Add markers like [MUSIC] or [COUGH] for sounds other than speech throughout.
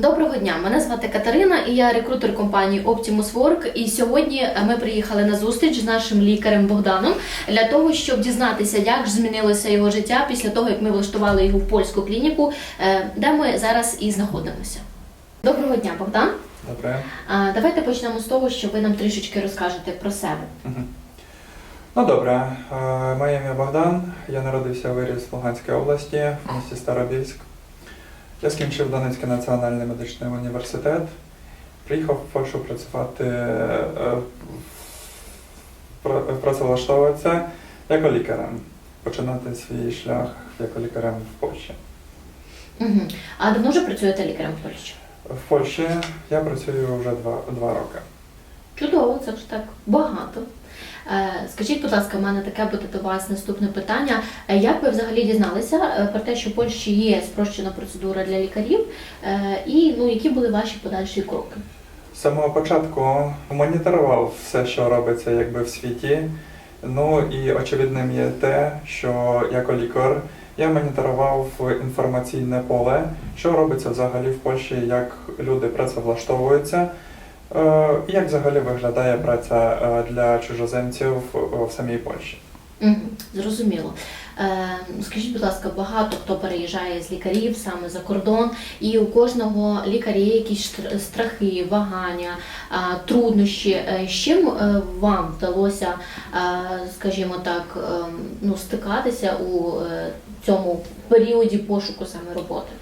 Доброго дня, мене звати Катерина і я рекрутер компанії Optimus Work. І сьогодні ми приїхали на зустріч з нашим лікарем Богданом для того, щоб дізнатися, як ж змінилося його життя після того, як ми влаштували його в польську клініку, е, де ми зараз і знаходимося. Доброго дня, Богдан. Добре. Давайте почнемо з того, що ви нам трішечки розкажете про себе. Ну добре. Е, Моє ім'я Богдан. Я народився виріс в Луганській області, в місті Старобільськ. Я скінчив Донецький національний медичний університет. Приїхав в Польщу працювати, е, працевлаштовуватися як лікарем, починати свій шлях як лікарем в Польщі. Угу. А давно вже працюєте лікарем в Польщі? В Польщі я працюю вже два, два роки. Чудово, це ж так багато. Е, Скажіть, будь ласка, в мене таке буде до вас наступне питання. Е, Як ви взагалі дізналися е, про те, що в Польщі є спрощена процедура для лікарів, і ну які були ваші подальші кроки? З самого початку моніторував все, що робиться якби в світі. Ну і очевидним є те, що як лікар я моніторував інформаційне поле, що робиться взагалі в Польщі, як люди працевлаштовуються, як взагалі виглядає праця е, для чужоземців е, в самій Польщі. Угу, зрозуміло. Е, Скажіть, будь ласка, багато хто переїжджає з лікарів саме за кордон, і у кожного лікаря є якісь страхи, вагання, труднощі. Е, З чим е, вам вдалося, е, скажімо так, ну, стикатися у е, цьому періоді пошуку саме роботи?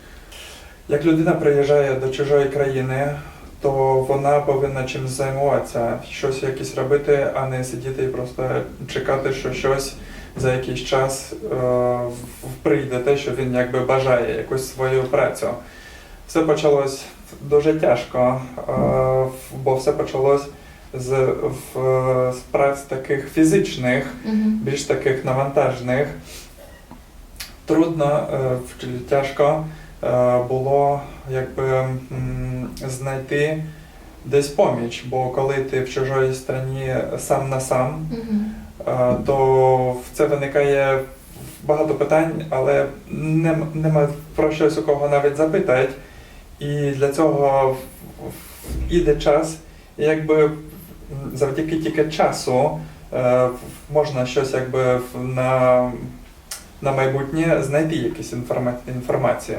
Як людина приїжджає до чужої країни, то вона повинна чимось займатися, щось якесь робити, а не сидіти і просто чекати, що щось за якийсь час е, прийде те, що він якби бажає якусь свою працю. Все почалось дуже тяжко, е, бо все почалось з, в- з праць таких фізичних, Угу. більш таких навантажних. Трудно, е, тяжко було якби знайти десь поміч, бо коли ти в чужої країні сам на сам, е, то в це виникає багато питань, але нем- нема про щось у кого навіть запитати. І для цього іде час, і якби завдяки тільки часу е, можна щось якби на, на майбутнє знайти якусь інформацію.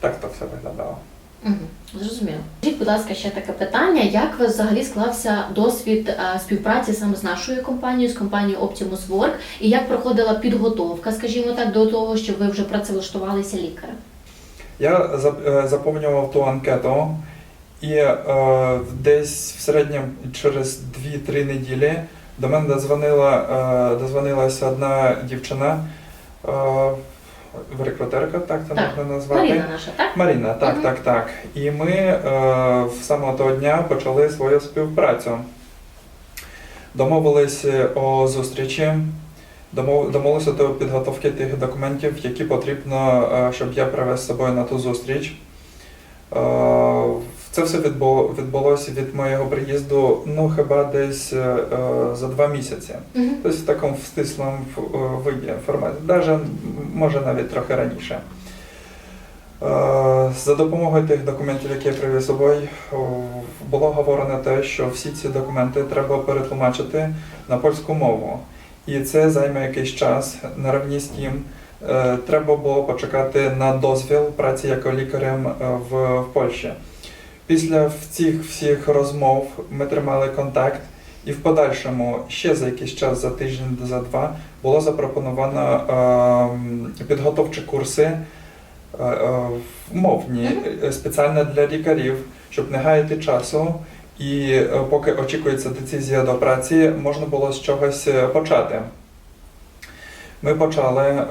Так то все виглядало. Угу. Зрозуміло. Скажіть, будь ласка, ще таке питання: як вас взагалі склався досвід е, співпраці саме з нашою компанією, з компанією Optimus Work, і як проходила підготовка, скажімо так, до того, щоб ви вже працевлаштувалися лікарем? Я е, заповнював ту анкету, і е, десь в середньому через 2-3 неділі до мене дозвонила, е, дозвонилася одна дівчина, е, рекрутерка, так це Так. можна назвати. Маріна наша, так? Маріна, так, Мгм. так, так. І ми е, з самого того дня почали свою співпрацю. Домовились о зустрічі, домов- домовилися до підготовки тих документів, які потрібно, е, щоб я привез з собою на ту зустріч. Е, Це все відбу- відбулося від моєго приїзду, ну хіба десь е, е, за два місяці. Угу. Тобто в такому стислому е, виді форматі, навіть може навіть трохи раніше. Е, За допомогою тих документів, які я привіз з собою, було говорено те, що всі ці документи треба перетлумачити на польську мову. І це займе якийсь час. Наравні з тим, е, треба було почекати на дозвіл праці як лікарем в, в Польщі. Після цих всіх розмов ми тримали контакт, і в подальшому ще за якийсь час, за тиждень, за два, було запропоновано ем, підготовчі курси е, е, мовні, е, спеціально для лікарів, щоб не гаяти часу. І е, поки очікується децизія до праці, можна було з чогось е, почати. Ми почали е,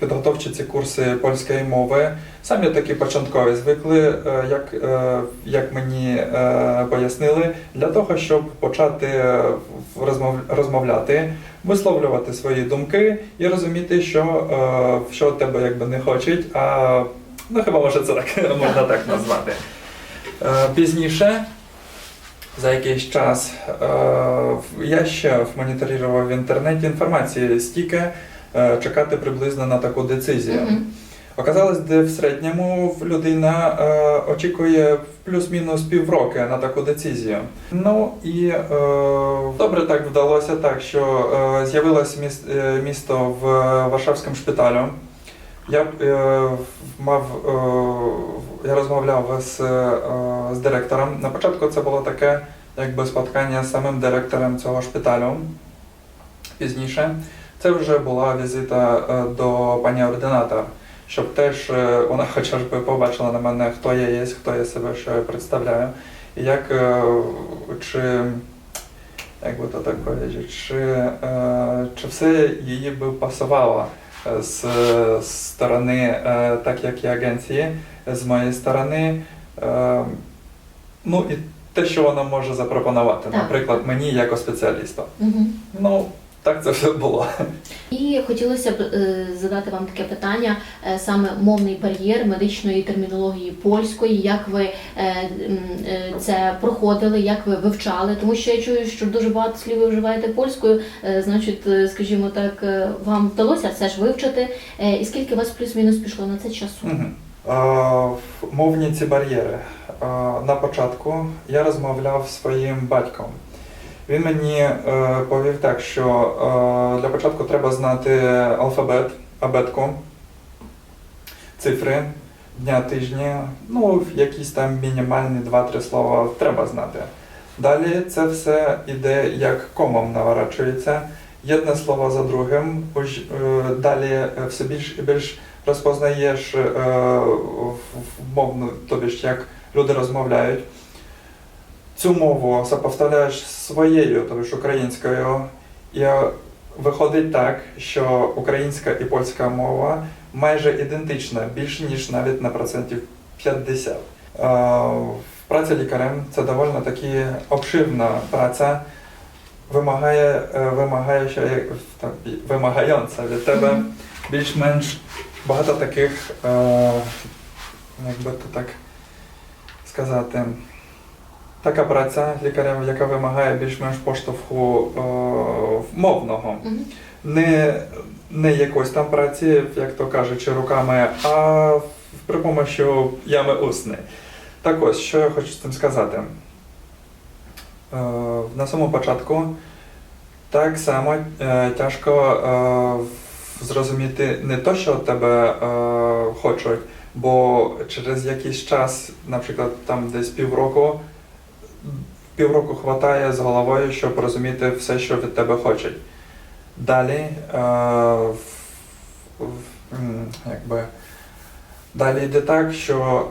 підготовчі ці курси польської мови. Самі такі початкові звикли, е, як, е, як мені е, пояснили, для того, щоб почати розмов, розмовляти, висловлювати свої думки і розуміти, що, що тебе якби не хочуть, а ну хіба може це так [LAUGHS] можна так назвати. Пізніше за якийсь час я ще моніторував в інтернеті інформації стільки чекати приблизно на таку децизію. Оказалось, де в середньому людина е, очікує плюс-мінус півроки на таку децизію. Ну і е, добре так вдалося так, що е, з'явилось міс, е, місто в Варшавському шпиталю. Я е, мав, е, я розмовляв з, е, з директором. На початку це було таке якби споткання з самим директором цього шпиталю. Пізніше це вже була візита е, до пані ординатор, щоб теж е, вона хоча б побачила на мене, хто я є, хто я себе що я представляю, і як е, чи як би то так powiedzieć, чи, е, чи все її би пасувало з сторони, так як і агенції, з моєї сторони. Ну і те, що вона може запропонувати, Так. наприклад, мені як спеціалісту. Угу. Ну, так це все було. І хотілося б е, задати вам таке питання: е, саме мовний бар'єр медичної термінології польської. Як ви е, це проходили, як ви вивчали? Тому що я чую, що дуже багато слів ви вживаєте польською. Значить, скажімо так, вам вдалося все ж вивчити. І скільки у вас плюс-мінус пішло на це часу? А, Мовні ці бар'єри. На початку я розмовляв зі своїм батьком. Він мені е, повів так, що е, для початку треба знати алфабет, абетку, цифри дня, тижня, ну, якісь там мінімальні 2-3 слова треба знати. Далі це все іде як комом наворачується. Єдне слово за другим. Уж, е, Далі е, все більш і більш розпознаєш е, в мовну, тобі ж як люди розмовляють. Цю мову сопоставляєш зі своєю, тобто ж українською, і виходить так, що українська і польська мова майже ідентична, більше ніж навіть на процентів 50. Е, Праця лікарем це доволі таки обширна праця, вимагає, е, вимагає як- так, від тебе більш-менш багато таких, е, як би то так сказати, така праця лікаря, яка вимагає більш-менш поштовху е, мовного. Мгм. Не, не якоїсь там праці, як то кажучи, руками, а при помощі ями усни. Так ось, що я хочу з цим сказати. Е, на самому початку так само е, тяжко е, зрозуміти не то, що тебе е, хочуть, бо через якийсь час, наприклад, там десь півроку, півроку хватає з головою, щоб розуміти все, що від тебе хочуть. Далі, е, в- в- якби, далі йде так, що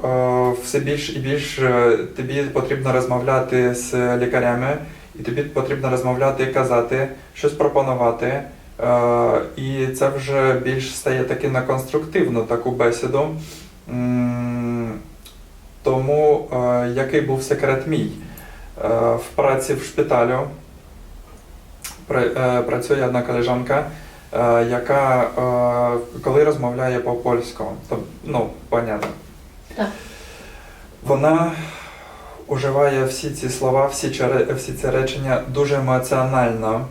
е, все більш і більш е, тобі потрібно розмовляти з лікарями, і тобі потрібно розмовляти і казати, щось пропонувати. Е, і це вже більш стає таки на конструктивну таку бесіду. Тому е, який був секрет мій? Е, в праці в шпиталю е, працює одна колежанка, е, яка коли розмовляє по-польську, то ну, понятно. Так. Вона уживає всі ці слова, всі, ці всі ці речення дуже емоціонально.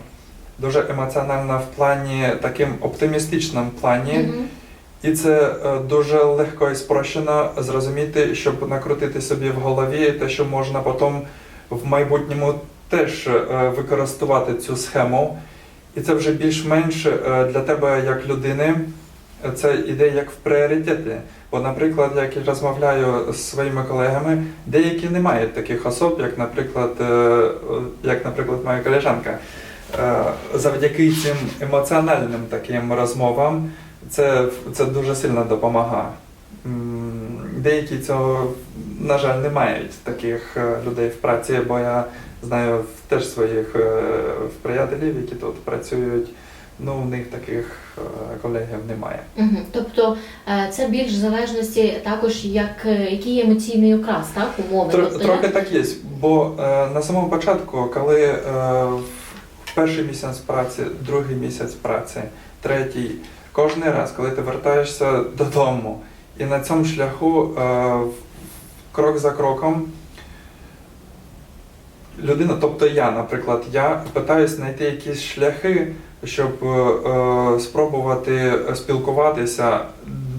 Дуже емоціонально в плані, таким оптимістичному плані. І це дуже легко і спрощено зрозуміти, щоб накрутити собі в голові те, що можна потім в майбутньому теж е, використовувати цю схему. І це вже більш-менш е, для тебе як людини. е, Це іде як в пріоритети. Бо, наприклад, як я розмовляю з своїми колегами, деякі не мають таких особ, як, наприклад, як, наприклад, моя колежанка. Завдяки цим емоціональним таким розмовам це, це дуже сильно допомагає. Деякі цього, на жаль, не мають таких е, людей в праці, бо я знаю в- теж своїх е, приятелів, які тут працюють. Ну, у них таких е, колегів немає. Мгм. Тобто це більш в залежності також, як який емоційний окрас, так, умови. Тро- Тобто, трохи як- так є. Бо на самому початку, коли в перший місяць праці, другий місяць праці, третій, кожен раз, коли ти вертаєшся додому, і на цьому шляху в- крок за кроком. Людина, тобто я, наприклад, я питаюсь знайти якісь шляхи, щоб е, е, спробувати спілкуватися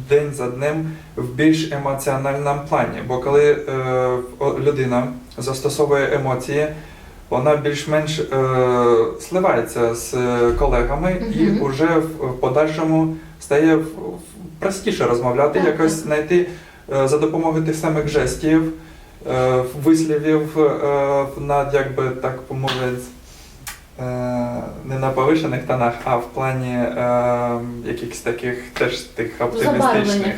день за днем в більш емоціональному плані. Бо коли е, людина застосовує емоції, вона більш-менш е, сливається з колегами і вже в, подальшому стає простіше розмовляти, якось знайти за допомогою тих самих жестів, е, вислівів е, на, як би так помовити, е, не на повишених тонах, а в плані е, якихось таких теж тих оптимістичних.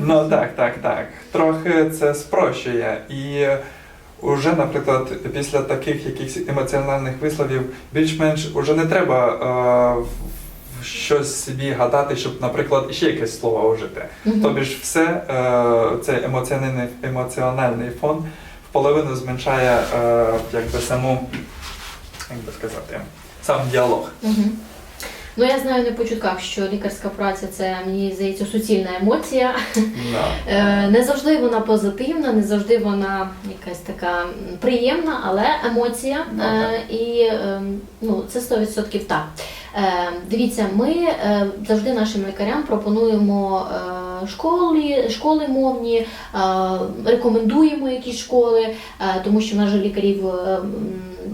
Ну так, так, так. Трохи це спрощує. І уже, наприклад, після таких якихось емоціональних висловів більш-менш уже не треба е, щось собі гадати, щоб, наприклад, ще якесь слово вжити. Мгм. Тобі ж все, е, цей емоціональний, емоціональний фон в половину зменшає е, якби саму, як би сказати, сам діалог. Мгм. Ну я знаю не по чутках, що лікарська праця це мені здається суцільна емоція. Да. [LAUGHS] Е, Не завжди вона позитивна, не завжди вона якась така приємна, але емоція. Ну, Е, І е, ну, це 100% так. Е, Дивіться, ми е, завжди нашим лікарям пропонуємо е, школи, школи мовні, е, рекомендуємо якісь школи, е, тому що в нас же лікарів. е, м,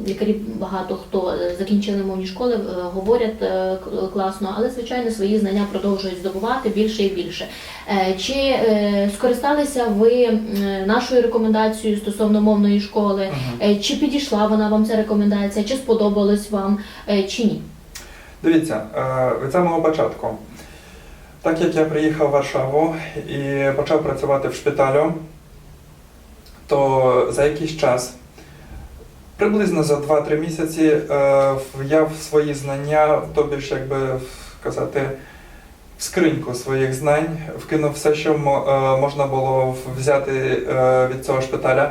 Лікарів багато хто закінчили мовні школи, говорять класно, але звичайно свої знання продовжують здобувати більше і більше. Чи скористалися ви нашою рекомендацією стосовно мовної школи? Е, Чи підійшла вона вам ця рекомендація? Чи сподобалось вам, чи ні? Дивіться, е, від самого початку. Так як я приїхав в Варшаву і почав працювати в шпиталю, то за якийсь час, приблизно за 2-3 місяці, е, я в свої знання, тобі ж, якби казати, в скриньку своїх знань вкинув все, що е, можна було взяти е, від цього шпиталя.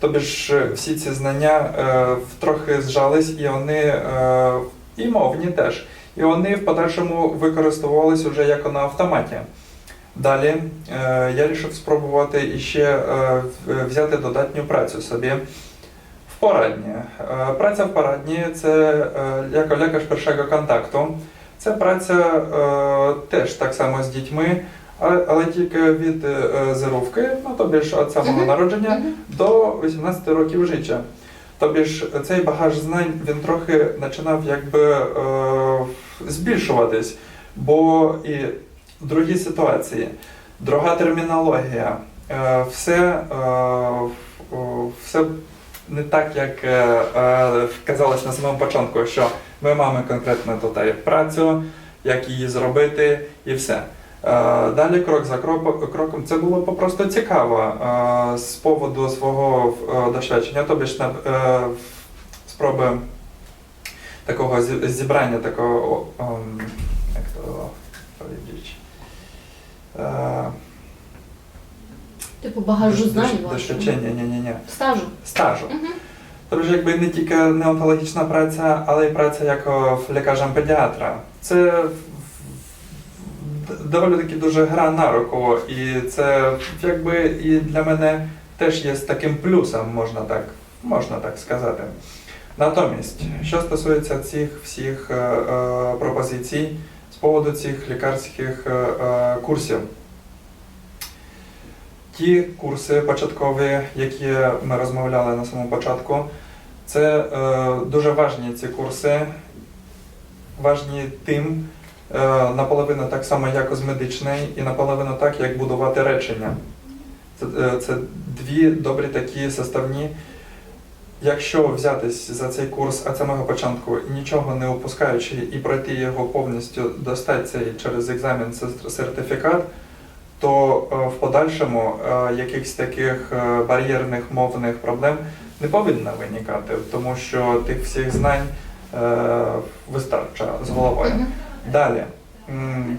Тобі ж е, всі ці знання е, трохи зжались, і вони е, і мовні теж. І вони в подальшому використовувалися вже як на автоматі. Далі е, я вирішив спробувати іще е, взяти додатню працю собі в порадні. Е, праця в порадні це як першого контакту. Це праця теж так само з дітьми, але, тільки від зеровки, ну тобі ж від самого народження до 18 років життя. Тобі ж цей багаж знань він трохи починав якби е, збільшуватись, бо і другі ситуації, друга термінологія, е, все, е, все не так, як е, е, казалось на самому початку, що ми маємо конкретно тут працю, як її зробити і все. Е, Далі крок за кроком це було попросту цікаво е, з поводу свого е, досвідчення, тобі ж спроби такого зібрання такого, як то Типу багажу знань досвідчення, ні, ні, ні, Стажу. стажу. Мгм. Тобто якби не тільки неонтологічна праця, але й праця як лікарем педіатра. Це доволі таки дуже гра на руку, і це якби і для мене теж є таким плюсом, можна так, можна так сказати. Натомість, що стосується цих всіх е, е, пропозицій з поводу цих лікарських е, курсів. Ті курси початкові, які ми розмовляли на самому початку, це е, дуже важні ці курси, важні тим, наполовину так само, як з медичної, і наполовину так, як будувати речення. Це, е, це дві добрі такі составні. Якщо взятись за цей курс від самого початку, нічого не опускаючи і пройти його повністю, достати цей через екзамен сертифікат, то е, в подальшому е, якихось таких е, бар'єрних мовних проблем не повинно виникати, тому що тих всіх знань е, вистачає з головою. Далі,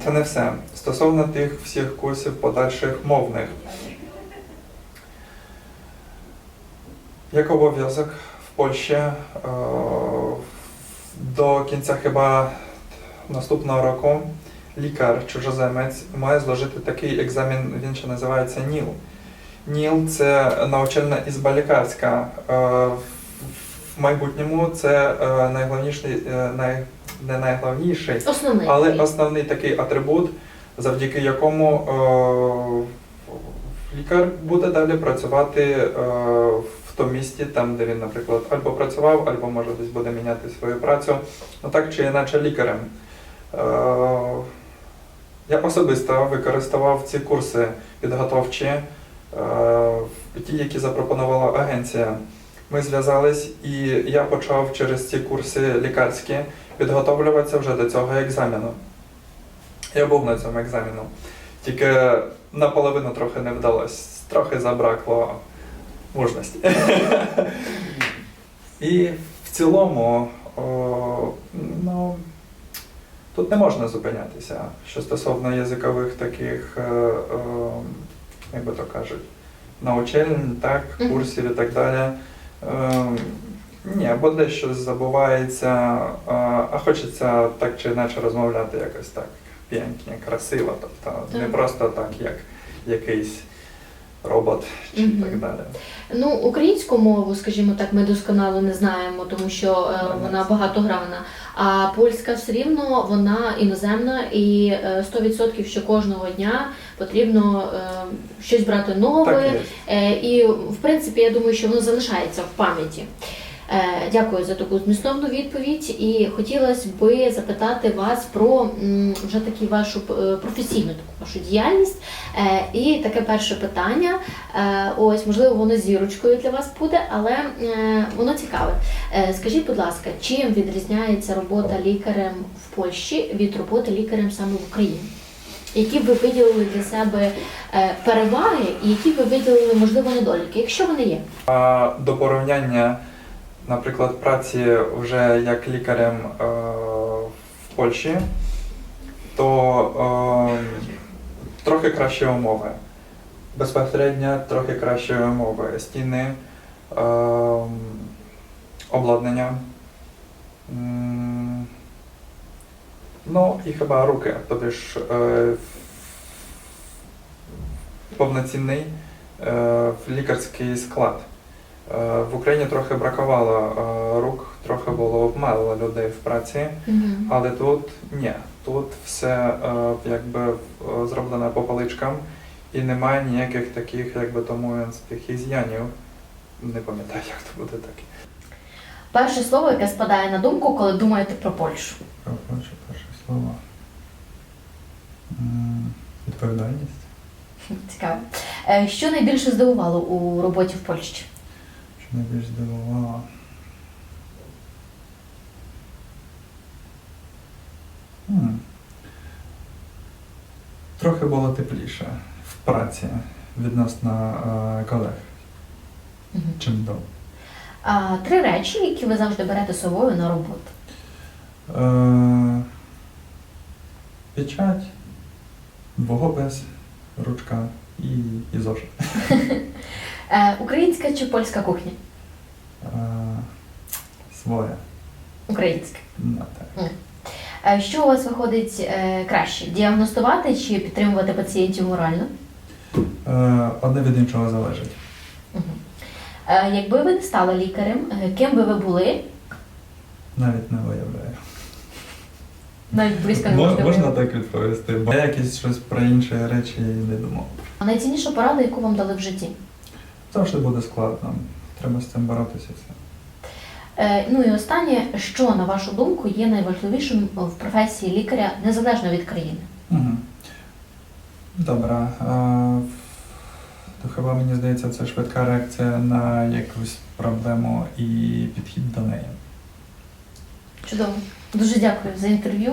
це не все. Стосовно тих всіх курсів подальших мовних. Як обов'язок в Польщі е, до кінця хіба наступного року лікар, чужоземець має зложити такий екзамен, він ще називається НІЛ. НІЛ це навчальна ізба лікарська. В- майбутньому це е, найголовніший, е, най, не найголовніший, Основний. але основний такий атрибут завдяки якому е, лікар буде далі працювати в тому місті, там, де він, наприклад, або працював, або може десь буде міняти свою працю. Ну так чи іначе лікарем. Я особисто використовував ці курси підготовчі, ті, які запропонувала агенція. Ми зв'язались, і я почав через ці курси лікарські підготовлюватися вже до цього екзамену. Я був на цьому екзамену. Тільки наполовину трохи не вдалося, трохи забракло мужності. [LAUGHS] І в цілому, о, ну, тут не можна зупинятися. Що стосовно язикових таких, е, е, як би то кажуть, навчань, так, курсів і так далі. Е, ні, бо дещо забувається, а, хочеться так чи інакше розмовляти якось так. П'янкні, красиво, тобто не просто так, як якийсь робот чи угу. так далі. Ну, українську мову, скажімо так, ми досконало не знаємо, тому що е, вона багатогранна. А польська все рівно вона іноземна, і е, 100% що кожного дня потрібно е, щось брати нове. Так є. Е, І в принципі, я думаю, що воно залишається в пам'яті. Е, Дякую за таку змістовну відповідь. І хотілося би запитати вас про вже таку вашу е, професійну таку вашу діяльність. Е, І таке перше питання. Ось, можливо, воно зірочкою для вас буде, але воно цікаве. Скажіть, будь ласка, чим відрізняється робота лікарем в Польщі від роботи лікарем саме в Україні? Які ви виділили для себе переваги і які ви виділили, можливо, недоліки, якщо вони є? До порівняння, наприклад, праці вже як лікарем е, в Польщі, то е, трохи кращі умови. Безпосередньо трохи кращі умови. Стіни, е, обладнання. Ну і хіба руки, тобі ж е, повноцінний е, лікарський склад. Е, В Україні трохи бракувало е, рук, трохи було мало людей в праці, але тут ні. Тут все е, якби зроблено по паличкам і немає ніяких таких, якби тому із'янів. Не пам'ятаю, як то буде так. Перше слово, яке спадає на думку, коли думаєте про Польщу. Перше, перше слово. Відповідальність. Цікаво. Що найбільше здивувало у роботі в Польщі? Найбільш здивувало. Трохи було тепліше в праці відносно е, колег, чим до. А, Три речі, які ви завжди берете з собою на роботу. Е, печать, двогопис, ручка і, і зошит. [LAUGHS] Е, Українська чи польська кухня? Е, своє. Українська. Ну, так. Е, Що у вас виходить е, краще? Діагностувати чи підтримувати пацієнтів морально? Е, одне від іншого залежить. Е, Якби ви не стали лікарем, е, ким би ви були? Навіть не виявляю. Навіть близько не Мож- можете можна уявити. так відповісти, бо я якісь щось про інші речі не думав. А Найцінніша порада, яку вам дали в житті? Завжди буде складно. Треба з цим боротися. все. Е, Ну і останнє, що на вашу думку є найважливішим в професії лікаря незалежно від країни? Угу. Добре. Хіба мені здається, це швидка реакція на якусь проблему і підхід до неї. Чудово. Дуже дякую за інтерв'ю.